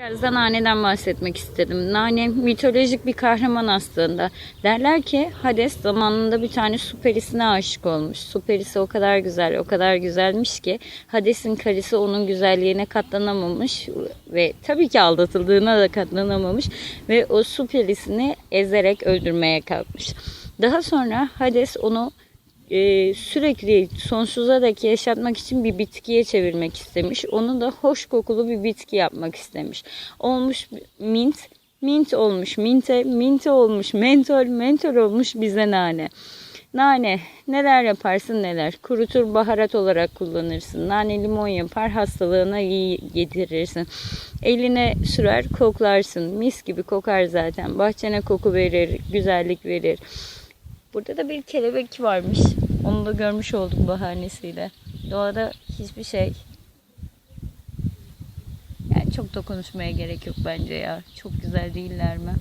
Biraz da Nane'den bahsetmek istedim. Nane mitolojik bir kahraman aslında. Derler ki Hades zamanında bir tane su perisine aşık olmuş. Su perisi o kadar güzel, o kadar güzelmiş ki Hades'in karısı onun güzelliğine katlanamamış ve tabii ki aldatıldığına da katlanamamış ve o su perisini ezerek öldürmeye kalkmış. Daha sonra Hades onu e, sürekli sonsuza dek yaşatmak için bir bitkiye çevirmek istemiş. Onu da hoş kokulu bir bitki yapmak istemiş. Olmuş mint, mint olmuş minte, minte olmuş mentol, mentol olmuş bize nane. Nane neler yaparsın neler. Kurutur baharat olarak kullanırsın. Nane limon yapar hastalığına iyi yedirirsin. Eline sürer koklarsın. Mis gibi kokar zaten. Bahçene koku verir, güzellik verir. Burada da bir kelebek varmış. Onu da görmüş olduk bahanesiyle. Doğada hiçbir şey yani çok da konuşmaya gerek yok bence ya. Çok güzel değiller mi?